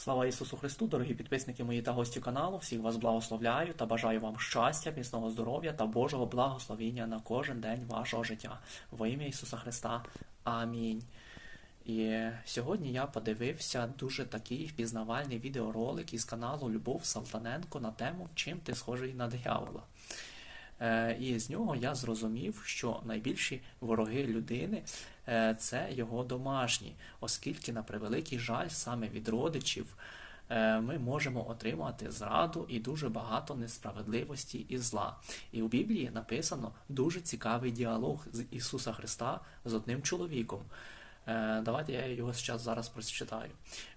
Слава Ісусу Христу, дорогі підписники мої та гості каналу. Всіх вас благословляю та бажаю вам щастя, міцного здоров'я та Божого благословіння на кожен день вашого життя. Во ім'я Ісуса Христа. Амінь. І сьогодні я подивився дуже такий впізнавальний відеоролик із каналу Любов Салтаненко на тему Чим ти схожий на диявола. Е, І з нього я зрозумів, що найбільші вороги людини е, це його домашні, оскільки, на превеликий жаль, саме від родичів е, ми можемо отримати зраду і дуже багато несправедливості і зла. І у Біблії написано дуже цікавий діалог з Ісуса Христа з одним чоловіком. Е, Давайте я його зараз зараз прочитаю.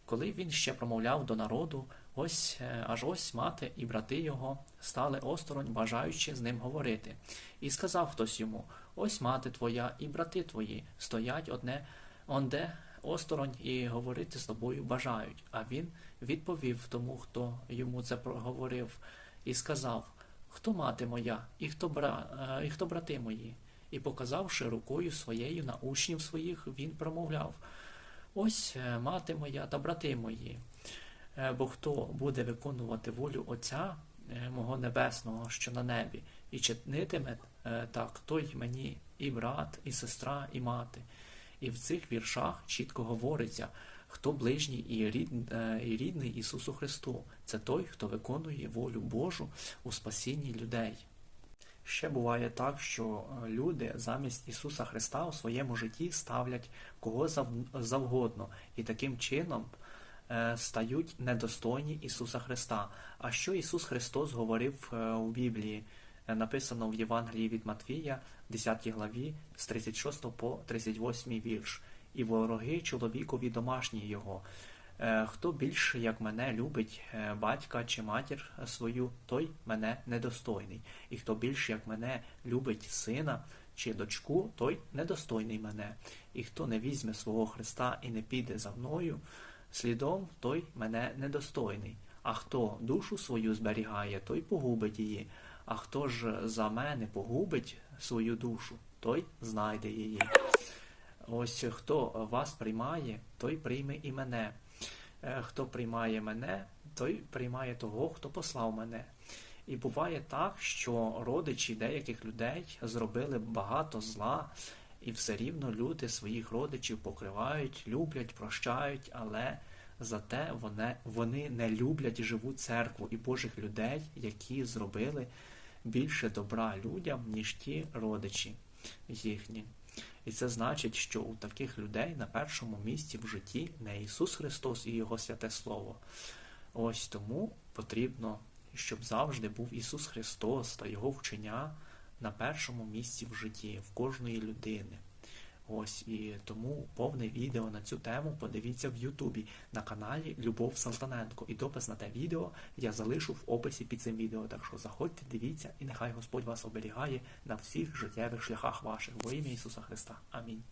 Коли він ще промовляв до народу, ось е, аж ось мати і брати його стали осторонь, бажаючи з ним говорити. І сказав хтось йому: Ось мати твоя і брати твої стоять одне онде осторонь і говорити з тобою бажають. А він відповів тому, хто йому це проговорив, і сказав: Хто мати моя, і хто бра... е, і хто брати мої? І показавши рукою своєю на учнів своїх, він промовляв: Ось е, мати моя та брати мої. Е, Бо хто буде виконувати волю Отця е, мого Небесного, що на небі, і чинитиме так, той мені і брат, і сестра, і мати. І в цих віршах чітко говориться, хто ближній і рідний Ісусу Христу. Це той, хто виконує волю Божу у спасінні людей. Ще буває так, що е, люди замість Ісуса Христа у своєму житті ставлять кого завгодно, і таким чином е, стають недостойні Ісуса Христа. А що Ісус Христос говорив е, у Біблії? Написано в Євангелії від Матвія, 10 главі, з 36 по 38 вірш. І вороги чоловікові домашні його. Е, Хто більше, як мене, любить е, батька чи матір свою, той мене недостойний. І хто більше, як мене, любить сина чи дочку, той недостойний мене. І хто не візьме свого Христа і не піде за мною, слідом, той мене недостойний. А хто душу свою зберігає, той погубить її. А хто ж за мене погубить свою душу, той знайде її. Ось хто вас приймає, той прийме і мене. Е, Хто приймає мене, той приймає того, хто послав мене. І буває так, що родичі деяких людей зробили багато зла, і все рівно люди своїх родичів покривають, люблять, прощають, але зате вони, вони не люблять живу церкву і Божих людей, які зробили більше добра людям, ніж ті родичі їхні. І це значить, що у таких людей на першому місці в житті не Ісус Христос і Його святе Слово. Ось тому потрібно, щоб завжди був Ісус Христос та Його вчення на першому місці в житті в кожної людини. Ось і тому повне відео на цю тему подивіться в Ютубі на каналі Любов Салтаненко. І допис на те відео я залишу в описі під цим відео. Так що заходьте, дивіться, і нехай Господь вас оберігає на всіх життєвих шляхах ваших. Во ім'я Ісуса Христа. Амінь.